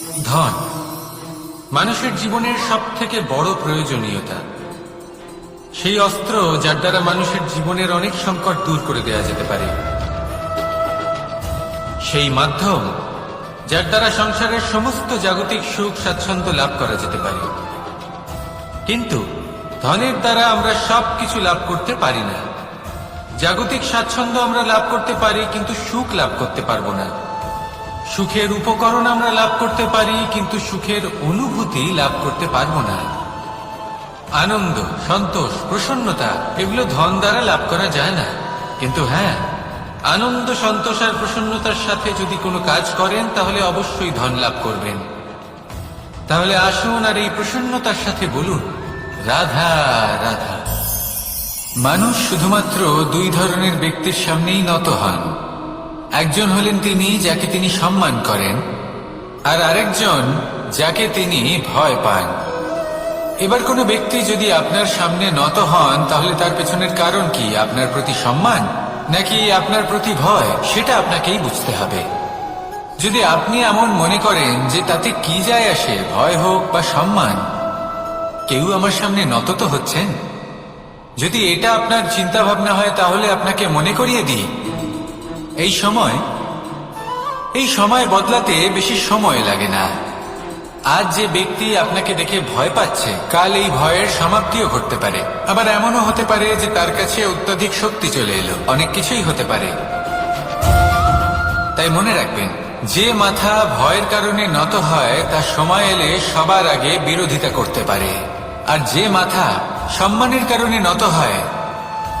ধন, মানুষের জীবনের সব থেকে বড় প্রয়োজনীয়তা। সেই অস্ত্র যার দ্বারা মানুষের জীবনের অনেক সংকট দূর করে দেওয়া যেতে পারে। সেই মাধ্যম যার দ্বারা সংসারের সমস্ত জাগতিক সুখ স্বাচ্ছন্দ্য লাভ করা যেতে পারে। কিন্তু ধনের দ্বারা আমরা সব কিছু লাভ করতে পারি না। জাগতিক স্বাচ্ছন্দ্য আমরা লাভ করতে পারি, কিন্তু সুখ লাভ করতে পারব না। সুখের উপকরণ আমরা লাভ করতে পারি, কিন্তু সুখের অনুভূতি লাভ করতে পারব না। আনন্দ, সন্তোষ, প্রসন্নতা, এগুলো ধন দ্বারা লাভ করা যায় না। কিন্তু হ্যাঁ আনন্দ, সন্তোষ আর প্রসন্নতার সাথে যদি কোনো কাজ করেন, তাহলে অবশ্যই ধন লাভ করবেন। তাহলে আসুন আর এই প্রসন্নতার সাথে বলুন, রাধা রাধা। মানুষ শুধুমাত্র দুই ধরনের ব্যক্তির সামনেই নত হন। একজন হলেন তিনি যাকে তিনি সম্মান করেন, আর আরেকজন যাকে তিনি ভয় পান। এবার কোনো ব্যক্তি যদি আপনার সামনে নত হন, তাহলে তার পেছনের কারণ কি? আপনার প্রতি সম্মান, নাকি আপনার প্রতি ভয়? সেটা আপনাকেই বুঝতে হবে। যদি আপনি এমন মনে করেন যে তাতে কি যায় আসে, ভয় হোক বা সম্মান, কেউ আমার সামনে নত তো হচ্ছেন? যদি এটা আপনার চিন্তা ভাবনা হয়, তাহলে আপনাকে মনে করিয়ে দিই। এই সময় এই সময় বদলাতে বেশি সময় লাগে না। আজ যে ব্যক্তি আপনাকে দেখে ভয় পাচ্ছে, কাল এই ভয়ের সমাপ্তিও ঘটতে পারে। আবার এমনও হতে পারে যে তার কাছে অত্যাধিক শক্তি চলে এলো। অনেক কিছুই হতে পারে। তাই মনে রাখবেন, যে মাথা ভয়ের কারণে নত হয়, তা সময় এলে সবার আগে বিরোধিতা করতে পারে। আর যে মাথা সম্মানের কারণে নত হয়,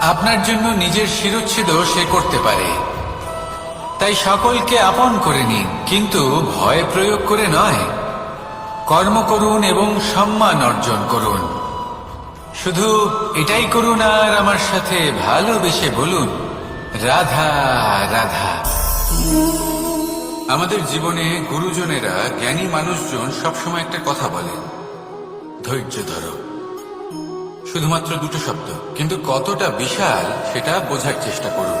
আপনার জন্য নিজের শিরোচ্ছেদও সে করতে পারে। তাই সকলকে আপন করে নিন, কিন্তু ভয় প্রয়োগ করে নয়। কর্ম করুন এবং সম্মান অর্জন করুন। শুধু এটাই করুন আর আমার সাথে ভালোবেসে বলুন, রাধা রাধা। আমাদের জীবনে গুরুজনেরা জ্ঞানী মানুষজন সবসময় একটা কথা বলেন ধৈর্য ধরো। শুধুমাত্র দুটো শব্দ, কিন্তু কতটা বিশাল সেটা বোঝার চেষ্টা করুন।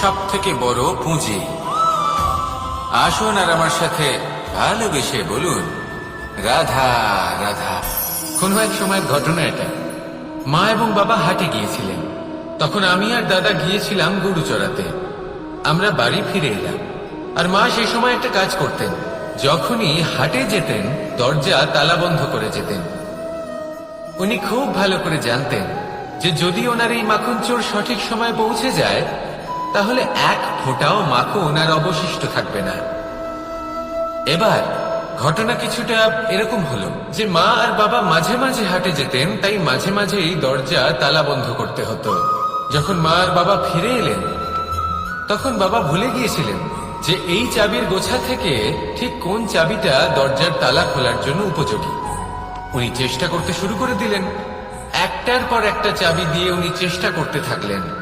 সব থেকে বড় পুঁজি। আসুন আর আমার সাথে ভালোবেসে বলুন, রাধা রাধা। কোনো এক সময়ের ঘটনা এটা। মা এবং বাবা হাটে গিয়েছিলেন। তখন আমি আর দাদা গিয়েছিলাম গরু চড়াতে। আমরা বাড়ি ফিরে এলাম। আর মা সেই সময় একটা কাজ করতেন। যখনই হাটে যেতেন, দরজা, তালা বন্ধ করে যেতেন। উনি খুব ভালো করে জানতেন যে যদি ওনার এই মাখন চোর সঠিক সময় পৌঁছে যায় তাহলে এক ফোঁটাও মাখন আর অবশিষ্ট থাকবে না। এবার, ঘটনা কিছুটা এরকম হলো যে মা আর বাবা মাঝে মাঝে হাটে যেতেন, তাই মাঝে মাঝেই দরজা তালা বন্ধ করতে হতো। যখন মা আর বাবা ফিরে এলেন, তখন বাবা ভুলে গিয়েছিলেন যে এই চাবির গোছা থেকে ঠিক কোন চাবিটা দরজার তালা খোলার জন্য উপযোগী। উনি চেষ্টা করতে শুরু করে দিলেন। একটার পর একটা চাবি দিয়ে উনি চেষ্টা করতে থাকলেন।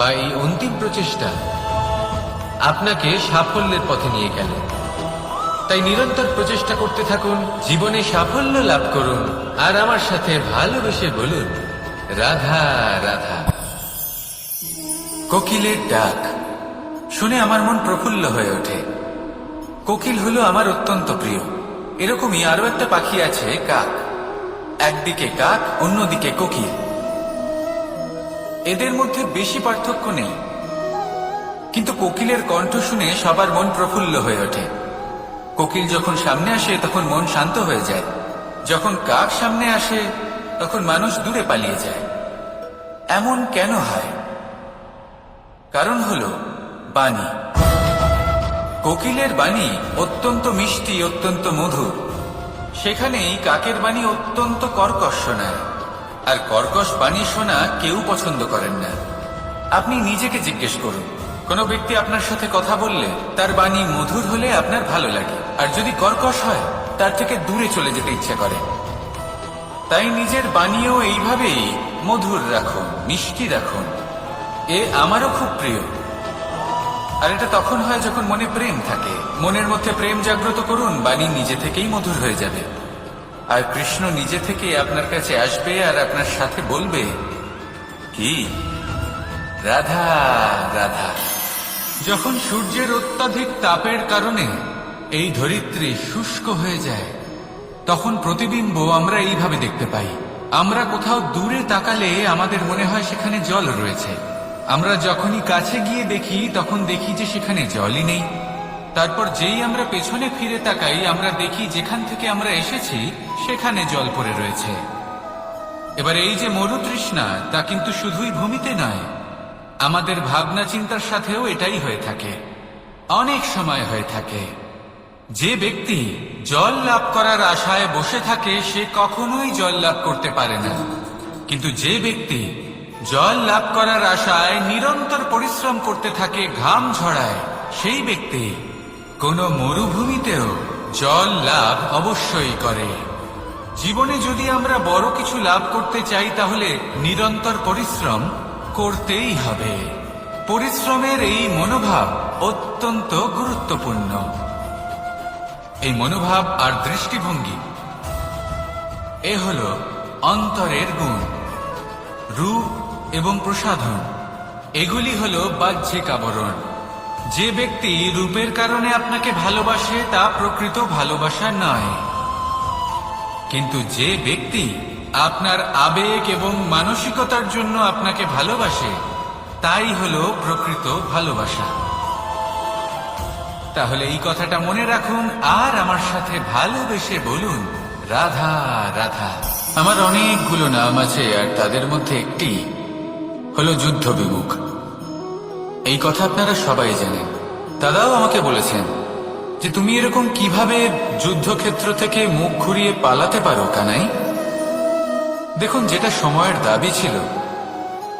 বা এই অন্তিম প্রচেষ্টা আপনাকে সাফল্যের পথে নিয়ে গেল। তাই নিরন্তর প্রচেষ্টা করতে থাকুন, জীবনে সাফল্য লাভ করুন, আর আমার সাথে ভালোবেসে বলুন, রাধা রাধা। কোকিলের ডাক শুনে আমার মন প্রফুল্ল হয়ে ওঠে। কোকিল হলো আমার অত্যন্ত প্রিয়। এরকমই আরও একটা পাখি আছে, কাক। একদিকে কাক, অন্যদিকে কোকিল। এদের মধ্যে বেশি পার্থক্য নেই। কিন্তু কোকিলের কণ্ঠ শুনে সবার মন প্রফুল্ল হয়ে ওঠে। কোকিল যখন সামনে আসে, তখন মন শান্ত হয়ে যায়। যখন কাক সামনে আসে, তখন মানুষ দূরে পালিয়ে যায়। এমন কেন হয়? কারণ হল বাণী। কোকিলের বাণী অত্যন্ত মিষ্টি, অত্যন্ত মধুর। সেখানেই কাকের বাণী অত্যন্ত কর্কশ শোনায়। আর কর্কশ বাণী শোনা কেউ পছন্দ করেন না। আপনি নিজেকে জিজ্ঞেস করুন, কোনো ব্যক্তি আপনার সাথে কথা বললে তার বাণী মধুর হলে আপনার ভালো লাগে, আর যদি কর্কশ হয়, তার থেকে দূরে চলে যেতে ইচ্ছে করে। তাই নিজের বাণীও এইভাবেই মধুর রাখুন, মিষ্টি রাখুন। এ আমারও খুব প্রিয়। আর এটা তখন হয় যখন মনে প্রেম থাকে। মনের মধ্যে প্রেম জাগ্রত করুন, বাণী নিজে থেকেই মধুর হয়ে যাবে। আর কৃষ্ণ নিজে থেকে আপনার কাছে আসবে আর আপনার সাথে বলবে, কি? রাধা রাধা, যখন সূর্যের অত্যাধিক তাপের কারণে এই ধরিত্রী শুষ্ক হয়ে যায়, তখন প্রতিবিম্ব আমরা এইভাবে দেখতে পাই। আমরা কোথাও দূরে তাকালে আমাদের মনে হয় সেখানে জল রয়েছে। আমরা যখনই কাছে গিয়ে দেখি, তখন দেখি যে সেখানে জলই নেই। তারপর যেই আমরা পেছনে ফিরে তাকাই, আমরা দেখি যেখান থেকে আমরা এসেছি, সেখানে জল পড়ে রয়েছে। এবার এই যে মরুতৃষ্ণা তা কিন্তু শুধুই ভূমিতে নয়, আমাদের ভাবনা চিন্তার সাথেও এটাই হয়ে থাকে। অনেক সময় হয়ে থাকে। যে ব্যক্তি জল লাভ করার আশায় বসে থাকে, সে কখনোই জল লাভ করতে পারে না। কিন্তু যে ব্যক্তি জল লাভ করার আশায় নিরন্তর পরিশ্রম করতে থাকে, ঘাম ঝড়ায় সেই ব্যক্তি কোনো মরুভূমিতেও জল লাভ অবশ্যই করে। জীবনে যদি আমরা বড় কিছু লাভ করতে চাই, তাহলে নিরন্তর পরিশ্রম করতেই হবে। পরিশ্রমের এই মনোভাব অত্যন্ত গুরুত্বপূর্ণ। এই মনোভাব আর দৃষ্টিভঙ্গি, এ হল অন্তরের গুণ, রূপ এবং প্রসাধন। এগুলি হল বাহ্যিক আবরণ। যে ব্যক্তি রূপের কারণে আপনাকে ভালোবাসে, তা প্রকৃত ভালোবাসা নয়। কিন্তু যে ব্যক্তি আপনার আবেগ এবং মানসিকতার জন্য আপনাকে ভালোবাসে, তাই হলো প্রকৃত ভালোবাসা। তাহলে এই কথাটা মনে রাখুন, আর আমার সাথে ভালোবেসে বলুন, রাধা রাধা। আমার অনেকগুলো নাম আছে, আর তাদের মধ্যে একটি হলো যুদ্ধ বিমুখ এই কথা আপনারা সবাই জানেন। দাদাও আমাকে বলেছেন যে তুমি এরকম কীভাবে যুদ্ধক্ষেত্র থেকে মুখ ঘুরিয়ে পালাতে পারো, কানাই? দেখুন, যেটা সময়ের দাবি ছিল,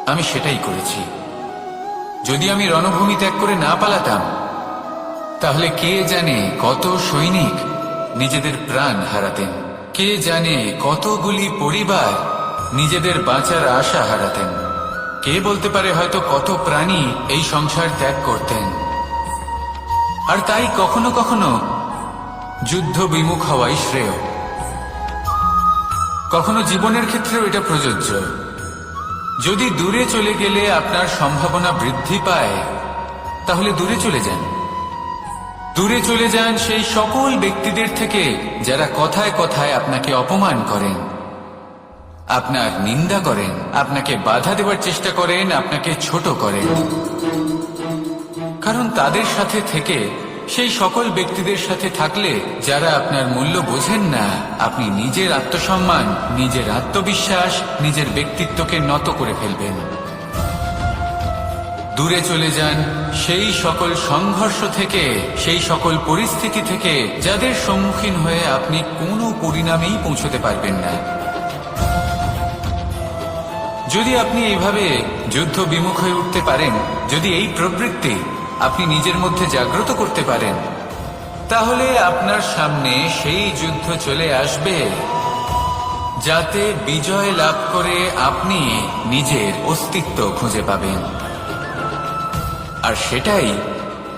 আমি সেটাই করেছি। যদি আমি রণভূমি ত্যাগ করে না পালাতাম, তাহলে কে জানে কত সৈনিক নিজেদের প্রাণ হারাতেন? কে জানে কতগুলি পরিবার নিজেদের বাঁচার আশা হারাতেন? কে বলতে পারে হয়তো কত প্রাণী এই সংসার ত্যাগ করতেন। আর তাই কখনো কখনো যুদ্ধ বিমুখ হওয়াই শ্রেয়। কখনো জীবনের ক্ষেত্রেও এটা প্রযোজ্য। যদি দূরে চলে গেলে আপনার সম্ভাবনা বৃদ্ধি পায়, তাহলে দূরে চলে যান। দূরে চলে যান সেই সকল ব্যক্তিদের থেকে যারা কথায় কথায় আপনাকে অপমান করেন। আপনার নিন্দা করেন, আপনাকে বাধা দেবার চেষ্টা করেন, আপনাকে ছোট করেন। কারণ তাদের সাথে থেকে, সেই সকল ব্যক্তিদের সাথে থাকলে যারা আপনার মূল্য বোঝেন না, আপনি নিজের আত্মসম্মান, নিজের আত্মবিশ্বাস, নিজের ব্যক্তিত্বকে নত করে ফেলবেন। দূরে চলে যান, সেই সকল সংঘর্ষ থেকে, সেই সকল পরিস্থিতি থেকে, যাদের সম্মুখীন হয়ে আপনি কোনো পরিণামেই পৌঁছতে পারবেন না। যদি আপনি এইভাবে যুদ্ধ বিমুখ হয়ে উঠতে পারেন, যদি এই প্রবৃত্তি আপনি নিজের মধ্যে জাগ্রত করতে পারেন, তাহলে আপনার সামনে সেই যুদ্ধ চলে আসবে যাতে বিজয় লাভ করে আপনি নিজের অস্তিত্ব খুঁজে পাবেন। আর সেটাই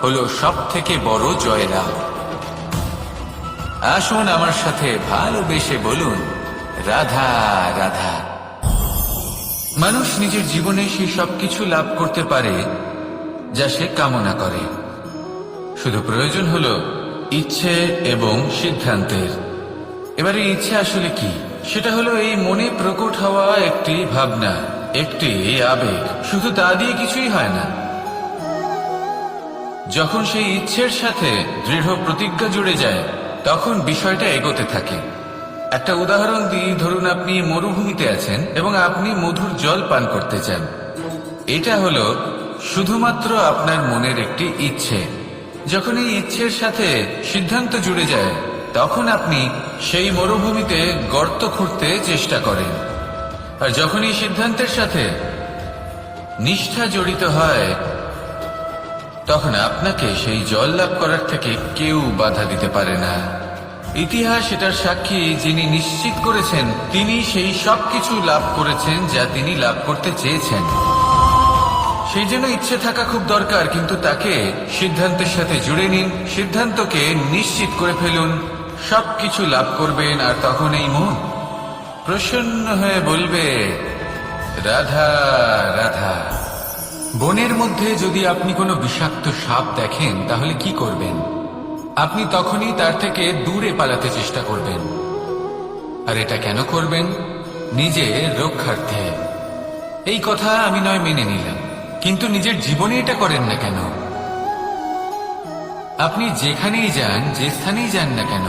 হলো সব থেকে বড় জয়লাভ। আসুন আমার সাথে ভালোবেসে বলুন, রাধা রাধা। মানুষ নিজের জীবনে সেই সব কিছু লাভ করতে পারে, যা সে কামনা করে। শুধু প্রয়োজন হল ইচ্ছে এবং সিদ্ধান্তের। এবারে ইচ্ছে আসলে কি? সেটা হলো এই মনে প্রকট হওয়া একটি ভাবনা, একটি আবেগ। শুধু তা দিয়ে কিছুই হয় না। যখন সেই ইচ্ছের সাথে দৃঢ় প্রতিজ্ঞা জুড়ে যায়, তখন বিষয়টা এগোতে থাকে। একটা উদাহরণ দিই। ধরুন আপনি মরুভূমিতে আছেন এবং আপনি মধুর জল পান করতে চান। এটা হলো শুধুমাত্র আপনার মনের একটি ইচ্ছে। যখন এই ইচ্ছের সাথে সিদ্ধান্ত জুড়ে যায়, তখন আপনি সেই মরুভূমিতে গর্ত খুঁড়তে চেষ্টা করেন। আর যখন এই সিদ্ধান্তের সাথে নিষ্ঠা জড়িত হয়, তখন আপনাকে সেই জল লাভ করার থেকে কেউ বাধা দিতে পারে না। ইতিহাস এটার সাক্ষী যিনি নিশ্চিত করেছেন, তিনি সেই সব কিছু লাভ করেছেন যা তিনি লাভ করতে চেয়েছেন। সেই জন্য ইচ্ছে থাকা খুব দরকার, কিন্তু তাকে সিদ্ধান্তের সাথে জুড়ে নিন, সিদ্ধান্তকে নিশ্চিত করে ফেলুন, সবকিছু লাভ করবেন, আর তখন এই মন প্রসন্ন হয়ে বলবে, রাধা রাধা, বনের মধ্যে যদি আপনি কোনো বিষাক্ত সাপ দেখেন, তাহলে কি করবেন? আপনি তখনই তার থেকে দূরে পালাতে চেষ্টা করবেন। আর এটা কেন করবেন? নিজের রক্ষার্থে। এই কথা আমি নয় মেনে নিলাম, কিন্তু নিজের জীবনে এটা করেন না কেন? আপনি যেখানেই যান, যে স্থানেই যান না কেন,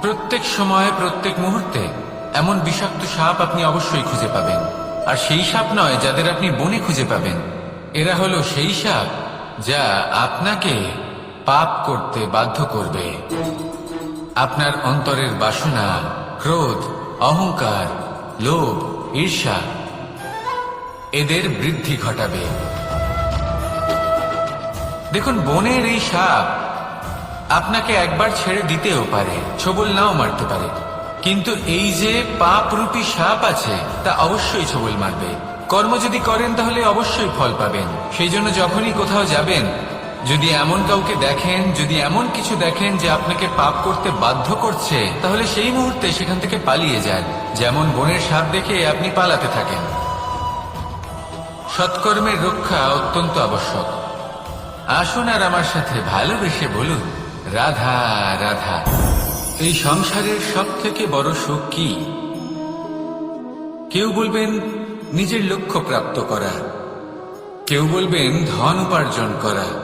প্রত্যেক সময়, প্রত্যেক মুহূর্তে এমন বিষাক্ত সাপ আপনি অবশ্যই খুঁজে পাবেন। আর সেই সাপ নয় যাদের আপনি বনে খুঁজে পাবেন। এরা হলো সেই সাপ যা আপনাকে পাপ করতে বাধ্য করবে। আপনার অন্তরের বাসনা, ক্রোধ, অহংকার, লোভ, ঈর্ষা এদের বৃদ্ধি ঘটাবে। দেখুন, বনের এই সাপ আপনাকে একবার ছেড়ে দিতেও পারে, ছবল নাও মারতে পারে। কিন্তু এই যে পাপরূপী সাপ আছে, তা অবশ্যই ছবল মারবে। কর্ম যদি করেন, তাহলে অবশ্যই ফল পাবেন। সেই জন্য যখনই কোথাও যাবেন যদি এমন কাউকে দেখেন, যদি এমন কিছু দেখেন যে আপনাকে পাপ করতে বাধ্য করছে, তাহলে সেই মুহূর্তে সেখান থেকে পালিয়ে যান। যেমন বনের সাপ দেখে আপনি পালাতে থাকেন। সৎকর্মের রক্ষা অত্যন্ত আবশ্যক। আসুন আর আমার সাথে ভালোবেসে বলুন, রাধা রাধা, এই সংসারের সব থেকে বড় সুখ কি? কেউ বলবেন, নিজের লক্ষ্য প্রাপ্ত করা। কেউ বলবেন, ধন উপার্জন করা।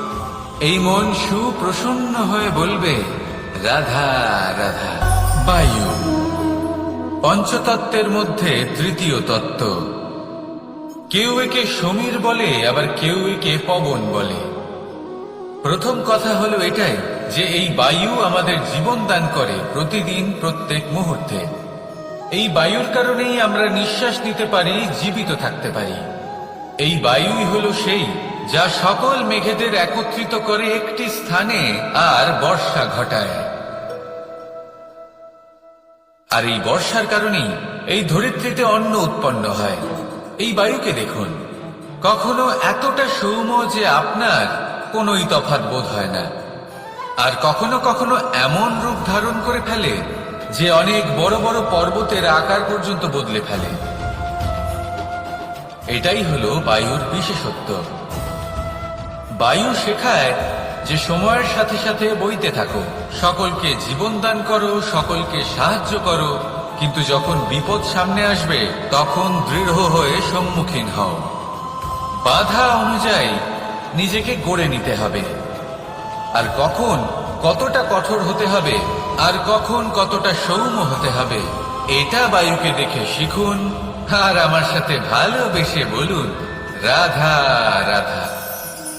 এই মন সুপ্রসন্ন হয়ে বলবে, রাধা রাধা। বায়ু। পঞ্চতত্ত্বের মধ্যে তৃতীয় তত্ত্ব। কেউ একে সমীর বলে, আবার কেউ একে পবন বলে। প্রথম কথা হলো এটাই, যে এই বায়ু আমাদের জীবন দান করে প্রতিদিন, প্রত্যেক মুহূর্তে। এই বায়ুর কারণেই আমরা নিঃশ্বাস নিতে পারি, জীবিত থাকতে পারি। এই বায়ুই হলো সেই যা সকল মেঘেদের একত্রিত করে একটি স্থানে আর বর্ষা ঘটায়। আর এই বর্ষার কারণেই এই ধরিত্রীতে অন্ন উৎপন্ন হয়। এই বায়ুকে দেখুন। কখনো এতটা সৌম যে আপনার কোনোই তফাৎ বোধ হয় না। আর কখনো কখনো এমন রূপ ধারণ করে ফেলে যে অনেক বড় বড় পর্বতের আকার পর্যন্ত বদলে ফেলে। এটাই হলো বায়ুর বিশেষত্ব। বায়ু শেখায় যে সময়ের সাথে সাথে বইতে থাকো। সকলকে জীবন দান করো, সকলকে সাহায্য করো। কিন্তু যখন বিপদ সামনে আসবে, তখন দৃঢ় হয়ে সম্মুখীন হও। বাধা অনুযায়ী নিজেকে গড়ে নিতে হবে। আর কখন কতটা কঠোর হতে হবে, আর কখন কতটা সৌম্য হতে হবে, এটা বায়ুকে দেখে শিখুন। আর আমার সাথে ভালোবেসে বলুন, রাধা রাধা।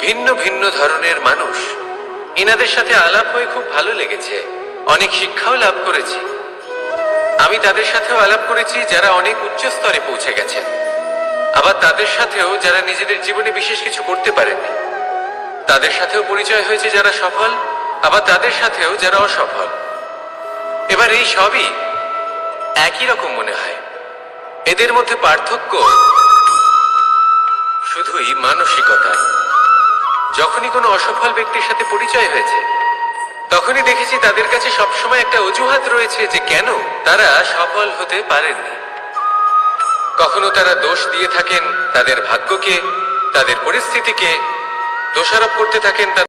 ভিন্ন ভিন্ন ধরনের মানুষ। এনাদের সাথে আলাপ হয়ে খুব ভালো লেগেছে। অনেক শিক্ষাও লাভ করেছি। আমি তাদের সাথেও আলাপ করেছি যারা অনেক উচ্চ স্তরে পৌঁছে গেছেন। আবার তাদের সাথেও যারা নিজেদের জীবনে বিশেষ কিছু করতে পারেননি। তাদের সাথেও পরিচয় হয়েছে যারা সফল, আবার তাদের সাথেও যারা অসফল। এবার এই সবই একই রকম মনে হয়। এদের মধ্যে পার্থক্য শুধুই মানসিকতা যখনই কোনো অসফল ব্যক্তির সাথে পরিচয় হয়েছে, তখনই দেখেছি তাদের কাছে সবসময় একটা অজুহাত রয়েছে যে কেন তারা সফল হতে পারেননি। কখনো তারা দোষ দিয়ে থাকেন তাদের ভাগ্যকে, তাদের পরিস্থিতিকে, দোষারোপ করতে থাকেন